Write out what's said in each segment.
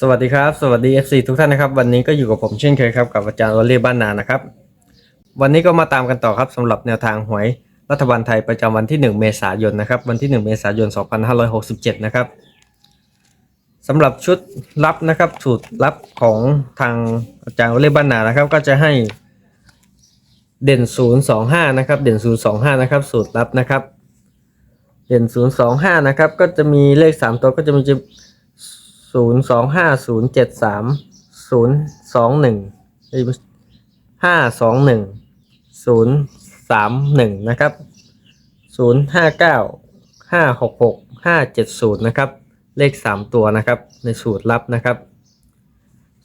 สวัสดีครับ สวัสดี FC ทุกท่านนะครับ วันนี้ก็อยู่กับผมเช่นเคยครับกับอาจารย์วอลเล่บ้านนานะครับ วันนี้ก็มาตามกันต่อครับสำหรับแนวทางหวยรัฐบาลไทยประจำวันที่ 1 เมษายนนะครับ วันที่ 1 เมษายน 2567 นะครับสำหรับชุดลับนะครับสูตรลับของทางอาจารย์วอลเล่บ้านนานะครับ ก็จะให้เด่น 025 นะครับ เด่น 025 นะครับ สูตรลับนะครับ เด่น 025 นะครับ ก็จะมีเลข 3 ตัวก็จะมีจะ ศูนย์สองห้าศูนย์เจ็ดสามศูนย์สองหนึ่งห้าสองหนึ่งศูนย์สามหนึ่งนะครับศูนย์ห้าเก้าห้าหกหกห้าเจ็ดศูนย์นะครับ เลขสามตัวนะครับ ในสูตรลับนะครับ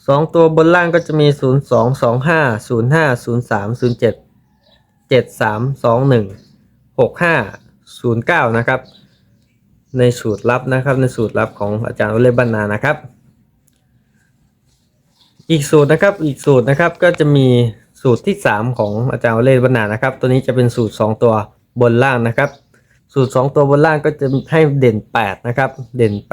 สองตัวบนล่างก็จะมีศูนย์สองสองห้าศูนย์ห้าศูนย์สามศูนย์เจ็ดเจ็ดสามสองหนึ่งหกห้าศูนย์เก้านะครับ ในสูตรลับนะครับ ในสูตรลับของอาจารย์วเลบันนานะครับ อีกสูตรนะครับอีกสูตรนะครับก็จะมีสูตรที่ 3 ของอาจารย์วเลบันนานะครับ ตัวนี้จะเป็นสูตร 2 ตัวบนล่างนะครับ สูตร 2 ตัวบนล่างก็จะให้เด่น 8 นะครับ เด่น8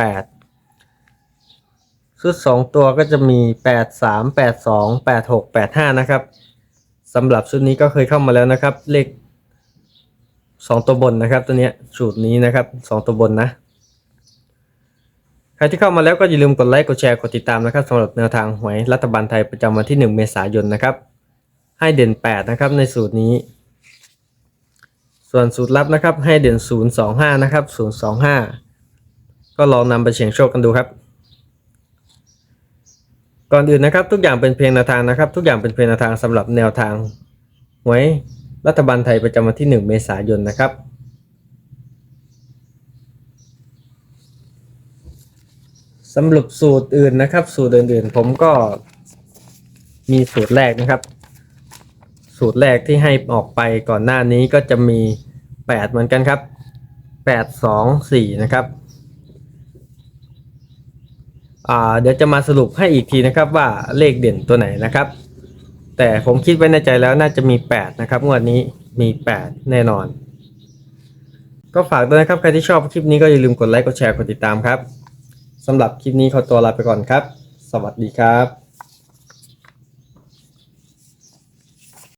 ชุด2ตัวก็จะมี 8 3 8 2 8 6 8 5 นะครับสำหรับชุดนี้ก็เคยเข้ามาแล้วนะครับ เลข สองตัวบนนะครับ ตัวเนี้ยสูตรนี้นะครับสองตัวบนนะ ใครที่เข้ามาแล้วก็อย่าลืมกดไลค์กดแชร์กดติดตามนะครับสำหรับแนวทางหวยรัฐบาลไทยประจำวันที่ 1 เมษายนนะครับ ให้เด่น 8 นะครับในสูตรนี้ ส่วนสูตรลับนะครับ ให้เด่น 025 นะครับ 025 ก็ลองนำไปเสี่ยงโชคกันดูครับก่อนอื่นนะครับทุกอย่างเป็นเพียงแนวทางนะครับ ทุกอย่างเป็นเพียงแนวทางสำหรับแนวทางหวย รัฐบาลไทยประจำวันที่ 1 เมษายนนะครับ สำหรับสูตรอื่นนะครับ สูตรอื่นๆ ผมก็มีสูตรแรกนะครับ สูตรแรกที่ให้ออกไปก่อนหน้านี้ก็จะมี 8 เหมือนกันครับ 8 2 4 นะครับเดี๋ยวจะมาสรุปให้อีกทีนะครับว่าเลขเด่นตัวไหนนะครับ แต่ผมคิดไว้ในใจแล้วน่าจะมี 8 นะครับงวดนี้มี 8 แน่นอน ก็ฝากด้วยนะครับ ใครที่ชอบคลิปนี้ก็อย่าลืมกดไลค์กดแชร์กดติดตามครับสำหรับคลิปนี้ขอตัวลาไปก่อนครับ สวัสดีครับ